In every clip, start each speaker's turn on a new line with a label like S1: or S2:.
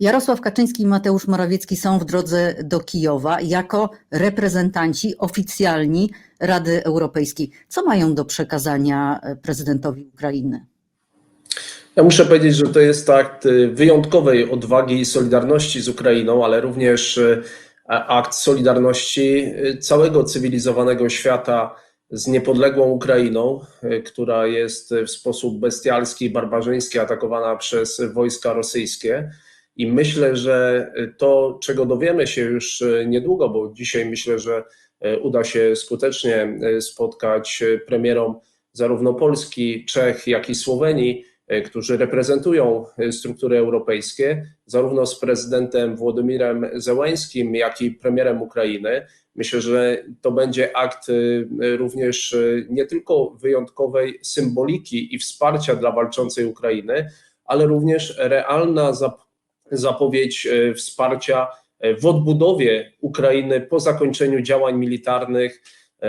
S1: Jarosław Kaczyński i Mateusz Morawiecki są w drodze do Kijowa jako reprezentanci oficjalni Rady Europejskiej. Co mają do przekazania e, prezydentowi Ukrainy?
S2: Ja muszę powiedzieć, że to jest akt y, wyjątkowej odwagi i solidarności z Ukrainą, ale również y, akt solidarności y, całego cywilizowanego świata z niepodległą Ukrainą, która jest w sposób bestialski i barbarzyński atakowana przez wojska rosyjskie. I myślę, że to, czego dowiemy się już niedługo, bo dzisiaj myślę, że uda się skutecznie spotkać premierom zarówno Polski, Czech, jak i Słowenii, którzy reprezentują struktury europejskie, zarówno z prezydentem Włodymirem Zełańskim, jak i premierem Ukrainy. Myślę, że to będzie akt również nie tylko wyjątkowej symboliki i wsparcia dla walczącej Ukrainy, ale również realna zapowiedź wsparcia w odbudowie Ukrainy po zakończeniu działań militarnych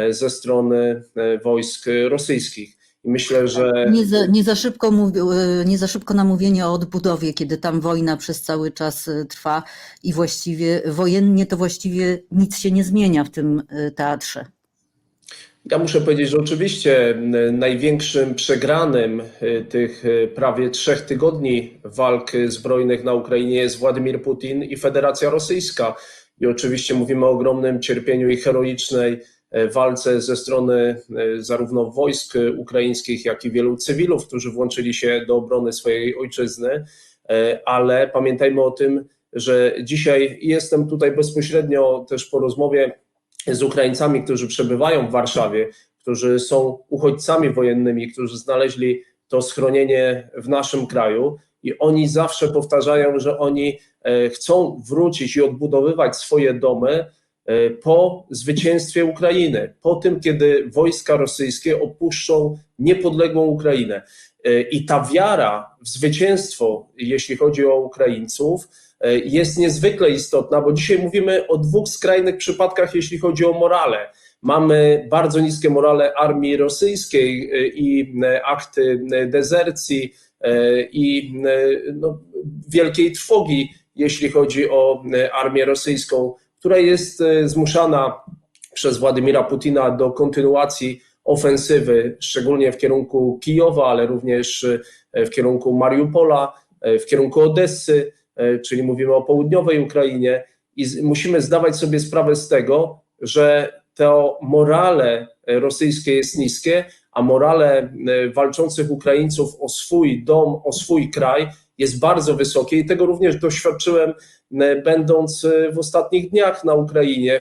S2: ze strony wojsk rosyjskich. I myślę, że
S1: Nie za, nie, za szybko mów, e, nie za szybko na mówienie o odbudowie, kiedy tam wojna przez cały czas e, trwa i właściwie wojennie to właściwie nic się nie zmienia w tym e, teatrze.
S2: Ja muszę powiedzieć, że oczywiście największym przegranym tych prawie trzech tygodni walk zbrojnych na Ukrainie jest Władimir Putin i Federacja Rosyjska. I oczywiście mówimy o ogromnym cierpieniu i heroicznej walce ze strony zarówno wojsk ukraińskich, jak i wielu cywilów, którzy włączyli się do obrony swojej ojczyzny. Ale pamiętajmy o tym, że dzisiaj jestem tutaj bezpośrednio też po rozmowie z Ukraińcami, którzy przebywają w Warszawie, którzy są uchodźcami wojennymi, którzy znaleźli to schronienie w naszym kraju. I oni zawsze powtarzają, że oni chcą wrócić i odbudowywać swoje domy po zwycięstwie Ukrainy, po tym, kiedy wojska rosyjskie opuszczą niepodległą Ukrainę. I ta wiara w zwycięstwo, jeśli chodzi o Ukraińców, jest niezwykle istotna, bo dzisiaj mówimy o dwóch skrajnych przypadkach, jeśli chodzi o morale. Mamy bardzo niskie morale armii rosyjskiej i akty dezercji i no, wielkiej trwogi, jeśli chodzi o armię rosyjską, która jest zmuszana przez Władimira Putina do kontynuacji ofensywy, szczególnie w kierunku Kijowa, ale również w kierunku Mariupola, w kierunku Odessy, czyli mówimy o południowej Ukrainie. I musimy zdawać sobie sprawę z tego, że to morale rosyjskie jest niskie, a morale walczących Ukraińców o swój dom, o swój kraj jest bardzo wysokie i tego również doświadczyłem, będąc w ostatnich dniach na Ukrainie.